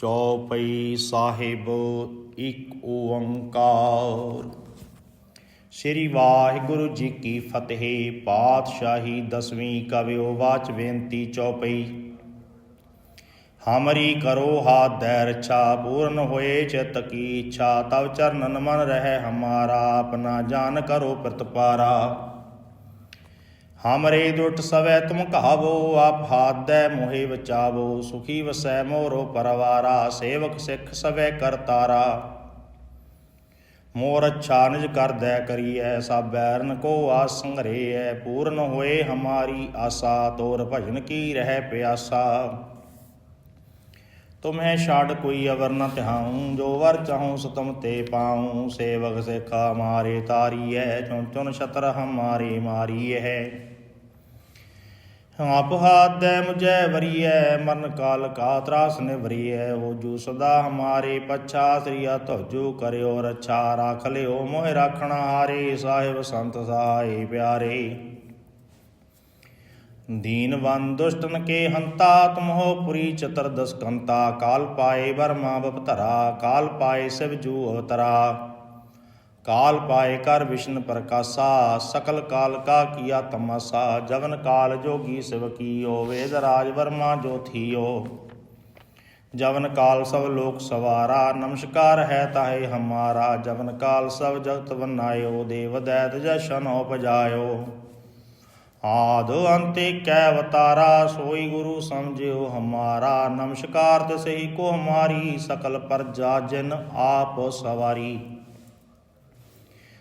ਚੌਪਈ ਸਾਹਿਬ ਇੱਕ ਓੰਕਾਰ। ਸ੍ਰੀ ਵਾਹਿਗੁਰੂ ਜੀ ਕੀ ਫਤਿਹ, ਪਾਤਸ਼ਾਹੀ ਦਸਵੀਂ ਕਵਿਓ ਵਾਚ ਬੇਨਤੀ ਚੌਪਈ। ਹਮਰੀ ਕਰੋ ਹਾਥ ਦੈ ਪੂਰਨ ਹੋਏ ਚਿਤ ਕੀ ਇੱਛਾ, ਤਵ ਚਰਨਨ ਮਨ ਰਹਿ ਹਮਾਰਾ, ਆਪਣਾ ਜਾਨ ਕਰੋ ਪ੍ਰਤਪਾਰਾ। ਹਮਰੇ ਦੁਟ ਸਵੈ ਤੁਮ ਕਹਾਵੋ ਆਪ ਹਾਥ ਦੈ ਮੋਹਿ ਬਚਾਵੋ ਸੁਖੀ ਵਸੈ ਮੋਰੋ ਪਰਵਾਰਾ, ਸੇਵਕ ਸਿੱਖ ਸਵੈ ਕਰਤਾਰਾ ਮੋਰ ਅੱਛਾ ਨਿਜ ਕਰਦੈ ਕਰੀਐ, ਸਭ ਬੈਰਨ ਕੋ ਆਸ ਸੰਘਰੇਐ, ਪੂਰਨ ਹੋਏ ਹਮਾਰੀ ਆਸਾ, ਤੋਰ ਭਜਨ ਕੀ ਰਹਿ ਪਿਆਸਾ। ਤੁਮਹਿ ਛਾੜ ਕੋਈ ਅਵਰ ਨ ਤਿਹਾਉ ਜੋ ਵਰ ਚਾਹੂੰ ਸਤਮ ਤੇ ਪਾਉ, ਸੇਵਕ ਸਿਖਾ ਮਾਰੇ ਤਾਰੀਐ, ਚੁਣ ਚੁਨ ਛਤਰ ਹਮਾਰੇ ਮਾਰੀਐ। ਆਪ ਹਾਥ ਦੈ ਮੁਝੈ ਵਰੀਐ, ਮਰਨ ਕਾਲ ਕਾ ਤਰਾਸ ਨਿਵਰੀਐ। ਹੋ ਜੂ ਸਦਾ ਹਮਾਰੇ ਪਛਾ ਸ੍ਰੀਆ ਧੋਜੂ ਕਰਿਓ ਰੱਛਾ। ਰਾਖ ਲਿਓ ਮੋਹਿ ਰਾਖਣਾ ਹਾਰੇ, ਸਾਹਿਬ ਸੰਤ ਸਹਾਈ ਪਿਆਰੇ। ਦੀਨਵੰ ਦੁਸ਼ਟਨ ਕੇ ਹੰਤਾ ਤੁਮਹੋ ਪੁਰੀ ਚਤਰਦਸ ਕੰਤਾ ਕਾਲ ਪਾਏ ਬਰਮਾ ਬਪਤਰਾ, ਕਾਲ ਪਾਏ ਸਿਵ ਜੂ ਅਵਤਰਾ। ਕਾਲ ਪਾਏ ਕਰ ਵਿਸ਼ਨ ਪ੍ਰਕਾਸ਼ਾ, ਸਕਲ ਕਾਲ ਕਾ ਕੀਆ ਤਮਾਸਾ, ਜਵਨ ਕਾਲ ਜੋਗੀ ਸਿਵ ਕੀਓ, ਵੇਦ ਰਾਜ ਵਰਮਾ ਜੋ ਥੀਓ। ਜਵਨ ਕਾਲ ਸਭ ਲੋਕ ਸਵਾਰਾ, ਨਮਸਕਾਰ ਹੈ ਤਾਹੇ ਹਮਾਰਾ, ਜਵਨ ਕਾਲ ਸਭ ਜਗਤ ਵਨਾਇਓ, ਦੇਵ ਦੈਤ ਜਸ਼ਨ ਉਪਜਾਇਓ। ਆਦ ਅੰਤੇ ਕੈ ਅਵਤਾਰਾ, ਸੋਈ ਗੁਰੂ ਸਮਝਿਓ ਹਮਾਰਾ, ਨਮਸਕਾਰ ਤੇ ਕੋ ਹਮਾਰੀ, ਸਕਲ ਪਰਜਾ ਜਿਨ ਆਪ ਸਵਾਰੀ।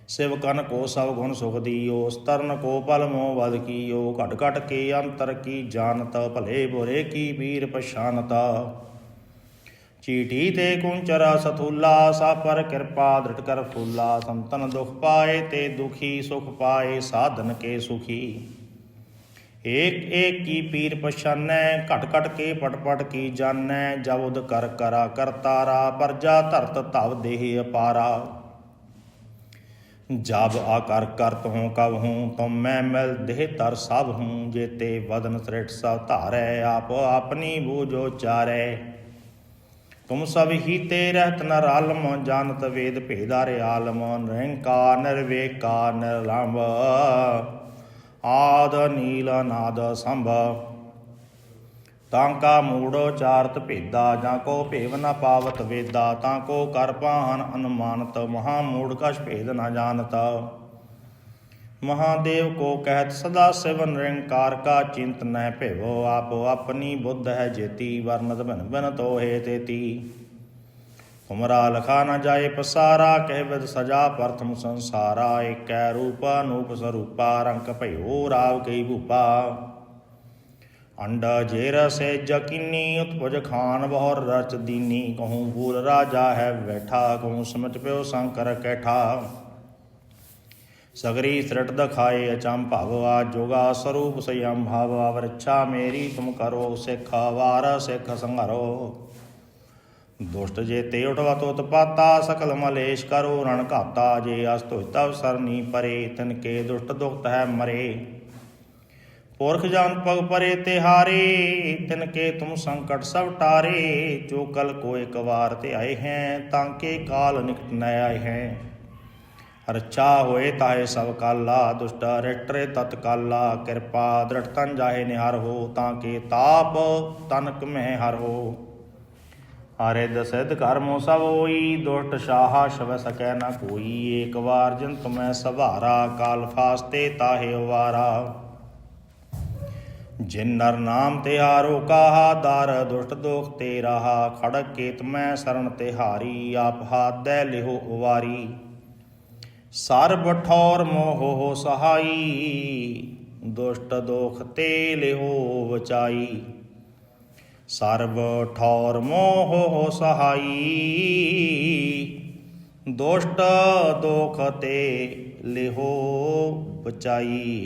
ਸਿਵ ਕਨ ਕੋ ਸਭ ਗੁਣ ਸੁਖ ਦੀਓ, ਸਤਰਨ ਕੋ ਪਲ ਮੋ ਵਦ ਕੀਓ, ਘਟ ਘਟ ਕੇ ਅੰਤਰ ਕੀ ਜਾਣਤ, ਭਲੇ ਬੁਰੇ ਕੀ ਪੀਰ ਪਛਾਨਤ। ਚੀਟੀ ਤੇ ਕੁੰਚਰਾ ਸਥੂਲਾ ਸਾ ਕਿਰਪਾ ਦ੍ਰਿਟ ਕਰ ਫੂਲਾ, ਸੰਤਨ ਦੁਖ ਪਾਏ ਤੇ ਦੁਖੀ ਸੁਖ ਪਾਏ, ਸਾਧਨ ਕੇ ਸੁਖੀ। ਏਕ ਏਕ ਕੀ ਪੀਰ ਪਛਾਨੈ, ਘਟ ਘਟ ਕੇ ਪਟ ਪਟ ਕੀ ਜਾਣੈ ਜਬੁਦ ਕਰ ਕਰਾ ਕਰਤਾਰਾ, ਪਰਜਾ ਧਰਤ ਧਵ ਦੇਹ ਅਪਾਰਾ। ਜਬ ਆਕਰ ਕਰਤ ਹੂੰ ਕਬ ਹੂੰ, ਤੁਮ ਮੈਂ ਮਿਲ ਦੇਹ ਤਰ ਸਭ ਹੂੰ, ਜੇਤੇ ਵਦਨ ਸ੍ਰਿਟ ਸਭ ਧਾਰੈ, ਆਪ ਆਪਣੀ ਬੂਝੋ ਚਾਰੈ ਤੁਮ ਸਭ ਹੀ ਤੇ ਰਹਿਤ ਨ ਰਾਲਮ ਜਾਣਤ ਵੇਦ ਭੇਦਾਰੇ ਆਲਮ, ਨਿਰੰਕਾਰ, ਨਿਰਵੇਕਾਰ, ਨਿਰਲੰਭ। ਆਦ, ਨੀਲ ਨਾਦ ਸੰਭ। ਤਾਂ ਕਾ ਮੂੜੋ ਚਾਰਤ ਭੇਦਾ, ਜਾਂ ਕੋ ਭੇਵ ਨ ਪਾਵਤ ਵੇਦਾ, ਤਾਂ ਕੋ ਕਰ ਪਾਹਨ ਅਨੁਮਾਨਤ, ਮਹਾ ਮੂੜ ਕਛ ਭੇਦ ਨ ਜਾਣਤ। ਮਹਾਦੇਵ ਕੋ ਕਹਿਤ, ਸਦਾ ਸਿਵਨ ਨਿਰੰਕਾਰ ਕਾ ਚਿੰਤ ਨੈ ਭੇਵੋ, ਆਪੋ ਆਪਣੀ ਬੁੱਧ ਹੈ ਜੇਤੀ, ਵਰਨਤ ਬਨ ਬਨ ਤੋਹੇ ਤੇਤੀ। ਹੁਮਰਾ ਲਖਾ ਨ ਜਾਏ ਪਸਾਰਾ, ਕਹਿ ਵਿਦ ਸਜਾ ਪ੍ਰਥਮ ਸੰਸਾਰਾ, ਏਕੈ ਰੂਪ ਅਨੂਪ ਸਰੂਪਾ ਰੰਕ ਭਇਓ ਰਾਵ ਕਈ ਭੂਪਾ। ਅੰਡਾ ਜੇਰ ਸੇ ਜਕਿਨੀ ਉਤਪਜ ਖਾਨ ਬਹੁਰ ਰਚ ਦੀਨੀ, ਕਹੂੰ ਫੂਲ ਰਾਜਾ ਹੈ ਬੈਠਾ, ਕਹੂੰ ਸਮਝ ਪਿਓ ਸੰਕਰ ਕੈਠਾ। ਸਗਰੀ ਸ੍ਰਟ ਦਖਾਏ ਅਚੰਮ ਭਵ ਆ, ਜੋਗਾ ਸਰੂਪ ਸੰਯਮ ਭਾਵ ਅਵਰਛਾ ਮੇਰੀ ਤੁਮ ਕਰੋ ਸਿੱਖ ਵਾਰ ਸਿੱਖ ਸੰਘਰੋ ਦੁਸ਼ਟ ਜੇ ਤੇ ਉਠਵਾ ਤੋਤ ਪਾਤਾ ਸਕਲ ਮਲੇਸ਼ ਕਰੋ ਰਣ ਘਾਤਾ, ਜੇ ਅਸ ਤੋਇਤਾ ਸਰਨੀ ਪਰੇ, ਤਨ ਕੇ ਦੁਸ਼ਟ ਦੁਖਤ ਹੈ ਮਰੇ। ਪੁਰਖ ਜਾਨ ਪਗ ਪਰੇ ਤਿਹਾਰੇ ਤਿਨ ਕੇ ਤੁਮ ਸੰਕਟ ਸਭ ਟਾਰੇ, ਜੋ ਕਲ ਕੋ ਇੱਕ ਵਾਰ ਤੇ ਆਏ ਹੈ, ਤਾਂ ਕੇ ਕਾਲ ਨਿਕਟ ਨ ਆਏ ਹੈ। ਰਚਾ ਹੋਏ ਤਾਏ ਸਭ ਕਾਲਾ, ਦੁਸ਼ਟਾ ਰਿਟਰੇ ਤਤ ਕਾਲਾ, ਕਿਰਪਾ ਦ੍ਰਿੜ ਤਨ ਜਾਹੇ ਨਿਹਾਰ ਹੋ, ਤਾਂ ਕੇ ਤਾਪ ਤਨਕ ਮਹਿ ਹਰ ਹੋ। ਹਾਰੇ ਦਸਦ ਕਰਮੋ ਸਭ ਹੋਈ, ਦੁਸ਼ਟ ਸ਼ਾਹਾ ਸ਼ਵ ਸਕੈ ਨਾ ਕੋਈ, ਏਕ ਵਾਰ ਜਨ ਤੁਮੈ ਸਭਾਰਾ, ਕਾਲ ਫਾਸਤੇ ਤਾਹੇ ਵਾਰਾ ਜਿਨ ਨਰ ਨਾਮ ਤੇ ਹਾਰੋ ਕਾਹਾ, ਦਰ ਦੁਸ਼ਟ ਦੋਖ ਤੇ ਰਹਾ, ਖੜਕ ਕੇਤ ਮੈਂ ਸਰਣ ਤੇ ਹਾਰੀ, ਆਪ ਹਾਥ ਦੇ ਲਿਹੋ ਉਵਾਰੀ। ਸਰਬ ਠੌਰ ਮੋਹ ਸਹਾਈ, ਦੁਸ਼ਟ ਦੋਖ ਤੇ ਲਿਹੋ ਬਚਾਈ। ਸਰਬ ਠੌਰ ਮੋਹ ਸਹਾਈ, ਦੁਸ਼ਟ ਦੋਖ ਤੇ ਲਿਹੋ ਬਚਾਈ।